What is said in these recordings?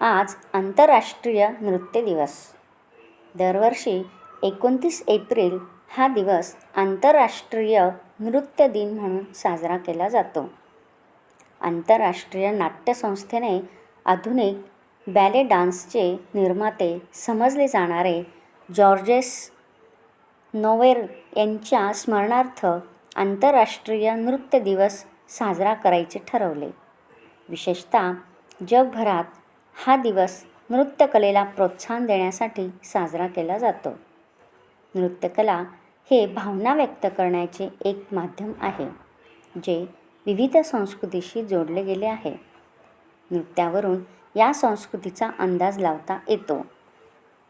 आज आंतरराष्ट्रीय नृत्य दिवस. दरवर्षी एकोणतीस एप्रिल हा दिवस आंतरराष्ट्रीय नृत्य दिन म्हणून साजरा केला जातो. आंतरराष्ट्रीय नाट्यसंस्थेने आधुनिक बॅले डान्सचे निर्माते समजले जाणारे जॉर्जेस नोवेर यांच्या स्मरणार्थ आंतरराष्ट्रीय नृत्य दिवस साजरा करायचे ठरवले. विशेषतः जगभरात हा दिवस नृत्यकलेला प्रोत्साहन देण्यासाठी साजरा केला जातो. नृत्यकला हे भावना व्यक्त करण्याचे एक माध्यम आहे जे विविध संस्कृतीशी जोडले गेले आहे. नृत्यावरून या संस्कृतीचा अंदाज लावता येतो.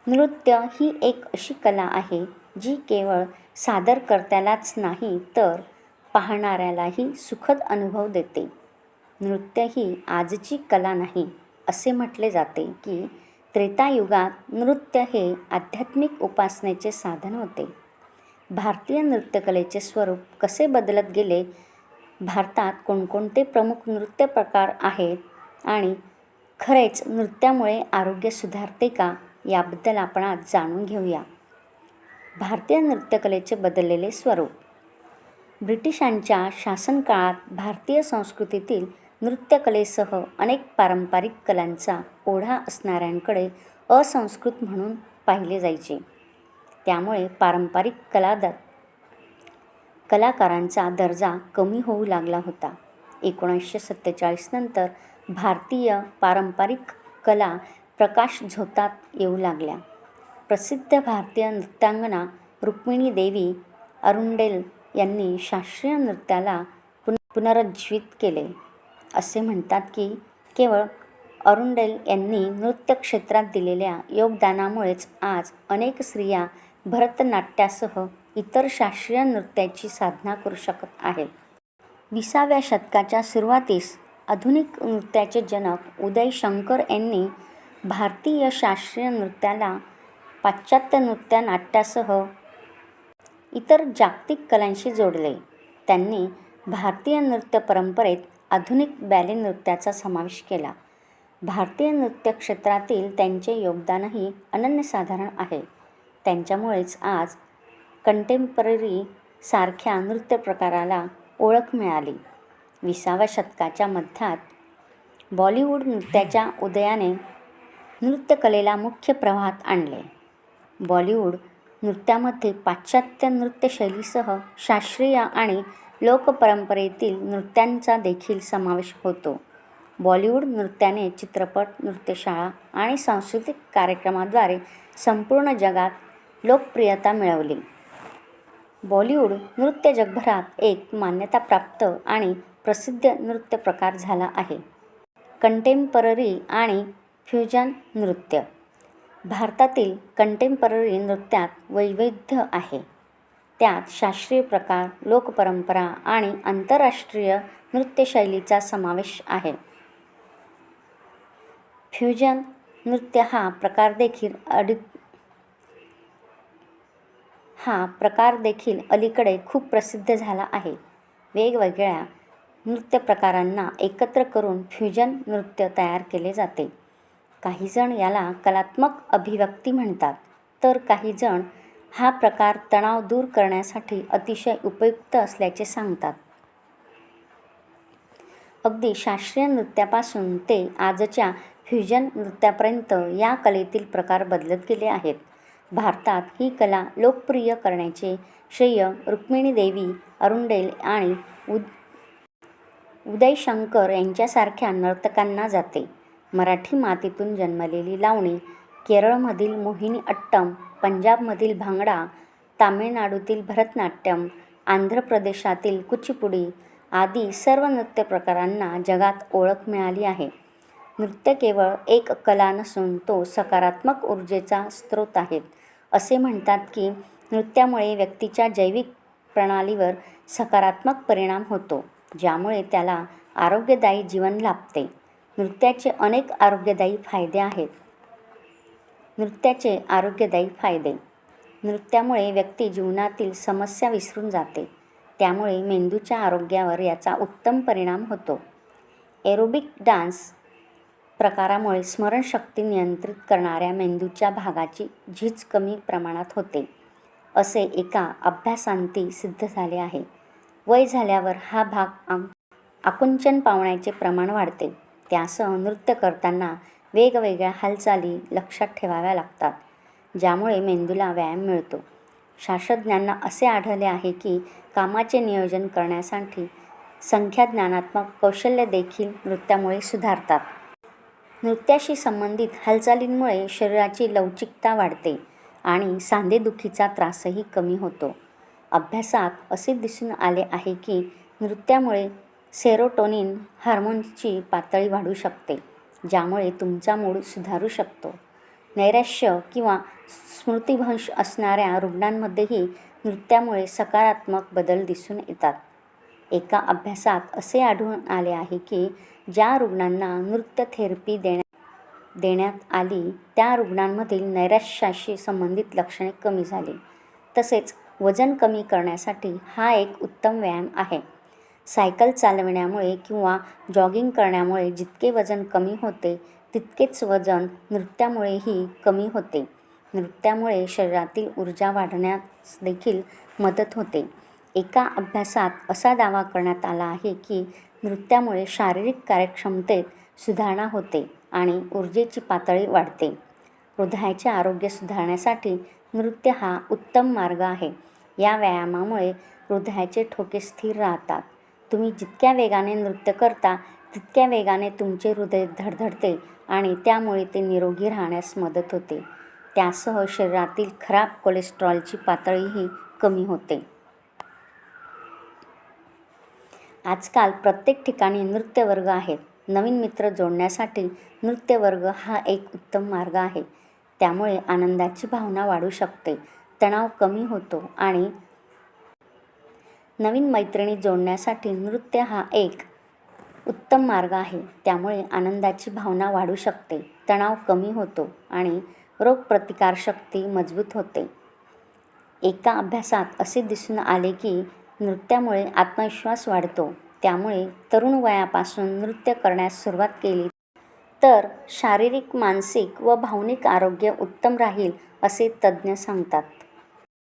नृत्य ही एक अशी कला आहे जी केवळ सादरकर्त्यालाच नाही तर पाहणाऱ्यालाही सुखद अनुभव देते. नृत्य ही आजची कला नाही असे म्हटले जाते की त्रेतायुगात नृत्य हे आध्यात्मिक उपासनेचे साधन होते. भारतीय नृत्यकलेचे स्वरूप कसे बदलत गेले? भारतात कोणकोणते प्रमुख नृत्य प्रकार आहेत? आणि खरेच नृत्यामुळे आरोग्य सुधारते का? याबद्दल आपण आज जाणून घेऊया. भारतीय नृत्यकलेचे बदललेले स्वरूप. ब्रिटिशांच्या शासनकाळात भारतीय संस्कृतीतील नृत्यकलेसह अनेक पारंपरिक कलांचा ओढा असणाऱ्यांकडे असंस्कृत म्हणून पाहिले जायचे. त्यामुळे पारंपरिक कलादार कलाकारांचा दर्जा कमी होऊ लागला होता. एकोणीसशे सत्तेचाळीसनंतर भारतीय पारंपरिक कला प्रकाश झोतात येऊ लागल्या. प्रसिद्ध भारतीय नृत्यांगना रुक्मिणी देवी अरुंडेल यांनी शास्त्रीय नृत्याला पुन पुनरुज्जीवित केले. असे म्हणतात की केवळ अरुंडेल यांनी नृत्य क्षेत्रात दिलेल्या योगदानामुळेच आज अनेक स्त्रिया भरतनाट्यासह इतर शास्त्रीय नृत्याची साधना करू शकत आहेत. विसाव्या शतकाच्या सुरुवातीस आधुनिक नृत्याचे जनक उदय शंकर यांनी भारतीय शास्त्रीय नृत्याला पाश्चात्य नृत्य नाट्यासह इतर जागतिक कलांशी जोडले. त्यांनी भारतीय नृत्य परंपरेत आधुनिक बॅले नृत्याचा समावेश केला. भारतीय नृत्य क्षेत्रातील त्यांचे योगदानही अनन्यसाधारण आहे. त्यांच्यामुळेच आज कंटेम्पररी सारख्या नृत्य प्रकाराला ओळख मिळाली. विसाव्या शतकाच्या मध्यात बॉलिवूड नृत्याच्या उदयाने नृत्यकलेला मुख्य प्रवाहात आणले. बॉलिवूड नृत्यामध्ये पाश्चात्य नृत्यशैलीसह शास्त्रीय आणि लोकपरंपरेतील नृत्यांचा देखील समावेश होतो. बॉलिवूड नृत्याने चित्रपट नृत्यशाळा आणि सांस्कृतिक कार्यक्रमाद्वारे संपूर्ण जगात लोकप्रियता मिळवली. बॉलिवूड नृत्य जगभरात एक मान्यताप्राप्त आणि प्रसिद्ध नृत्य प्रकार झाला आहे. कंटेम्पररी आणि फ्युजन नृत्य. भारतातील कंटेम्पररी नृत्यात वैविध्य आहे. त्यात शास्त्रीय प्रकार लोकपरंपरा आणि आंतरराष्ट्रीय नृत्यशैलीचा समावेश आहे. फ्युजन नृत्य हा प्रकार देखील अडी हा प्रकार देखील अलीकडे खूप प्रसिद्ध झाला आहे. वेगवेगळ्या नृत्य प्रकारांना एकत्र करून फ्युजन नृत्य तयार केले जाते. काहीजण याला कलात्मक अभिव्यक्ती म्हणतात तर काहीजण हा प्रकार तणाव दूर करण्यासाठी अतिशय उपयुक्त असल्याचे सांगतात. अगदी शास्त्रीय नृत्यापासून ते आजच्या फ्युजन नृत्यापर्यंत या कलेतील प्रकार बदलत गेले आहेत. भारतात ही कला लोकप्रिय करण्याचे श्रेय रुक्मिणी देवी अरुंडेल आणि उद उदय शंकर यांच्यासारख्या नर्तकांना जाते. मराठी मातीतून जन्मलेली लावणी केरळमधील मोहिनी अट्टम पंजाबमधील भांगडा तामिळनाडूतील भरतनाट्यम आंध्र प्रदेशातील कुचिपुडी आदी सर्व नृत्य प्रकारांना जगात ओळख मिळाली आहे. नृत्य केवळ एक कला नसून तो सकारात्मक ऊर्जेचा स्रोत आहे. असे म्हणतात की नृत्यामुळे व्यक्तीच्या जैविक प्रणालीवर सकारात्मक परिणाम होतो ज्यामुळे त्याला आरोग्यदायी जीवन लाभते. नृत्याचे अनेक आरोग्यदायी फायदे आहेत. नृत्याचे आरोग्यदायी फायदे. नृत्यामुळे व्यक्ती जीवनातील समस्या विसरून जाते. त्यामुळे मेंदूच्या आरोग्यावर याचा उत्तम परिणाम होतो. एरोबिक डान्स प्रकारामुळे स्मरणशक्ती नियंत्रित करणाऱ्या मेंदूच्या भागाची झीज कमी प्रमाणात होते. असे एका अभ्यासांती सिद्ध झाले आहे. वय झाल्यावर हा भाग आकुंचन पावण्याचे प्रमाण वाढते. त्यासह नृत्य करताना वेगवेगळ्या हालचाली लक्षात ठेवाव्या लागतात ज्यामुळे मेंदूला व्यायाम मिळतो. शास्त्रज्ञांना असे आढळले आहे की कामाचे नियोजन करण्यासाठी संख्याज्ञानात्मक कौशल्य देखील नृत्यामुळे सुधारतात. नृत्याशी संबंधित हालचालींमुळे शरीराची लवचिकता वाढते आणि सांधेदुखीचा त्रासही कमी होतो. अभ्यासात असे दिसून आले आहे की नृत्यामुळे सेरोटोनिन हार्मोनची पातळी वाढू शकते. ज्यामुळे तुमचा मूड सुधारू शकतो. नैराश्य किंवा स्मृतिभ्रंश असणाऱ्या रुग्णांमध्येही नृत्यामुळे सकारात्मक बदल दिसून येतात. एका अभ्यासात असे आढळून आले आहे की ज्या रुग्णांना नृत्य थेरपी देण्या देण्यात आली त्या रुग्णांमधील नैराश्याशी संबंधित लक्षणे कमी झाली. तसेच वजन कमी करण्यासाठी हा एक उत्तम व्यायाम आहे. सायकल चालविण्यामुळे किंवा जॉगिंग करण्यामुळे जितके वजन कमी होते तितकेच वजन नृत्यामुळेही कमी होते. नृत्यामुळे शरीरातील ऊर्जा वाढण्यास देखील मदत होते. एका अभ्यासात असा दावा करण्यात आला आहे की नृत्यामुळे शारीरिक कार्यक्षमतेत सुधारणा होते आणि ऊर्जेची पातळी वाढते. हृदयाचे आरोग्य सुधारण्यासाठी नृत्य हा उत्तम मार्ग आहे. या व्यायामामुळे हृदयाचे ठोके स्थिर राहतात. तुम्ही जितक्या वेगाने नृत्य करता तितक्या वेगाने तुमचे हृदय धडधडते आणि त्यामुळे ते निरोगी राहण्यास मदत होते. त्यासह शरीरातील खराब कोलेस्ट्रॉलची पातळीही कमी होते. आजकाल प्रत्येक ठिकाणी नृत्यवर्ग आहेत. नवीन मित्र जोडण्यासाठी नृत्यवर्ग हा एक उत्तम मार्ग आहे. त्यामुळे आनंदाची भावना वाढू शकते. तणाव कमी होतो आणि नवीन मैत्रिणी जोडण्यासाठी नृत्य हा एक उत्तम मार्ग आहे. त्यामुळे आनंदाची भावना वाढू शकते तणाव कमी होतो आणि रोगप्रतिकारशक्ती मजबूत होते. एका अभ्यासात असे दिसून आले की नृत्यामुळे आत्मविश्वास वाढतो. त्यामुळे तरुण वयापासून नृत्य करण्यास सुरुवात केली. तर शारीरिक मानसिक व भावनिक आरोग्य उत्तम राहील असे तज्ज्ञ सांगतात.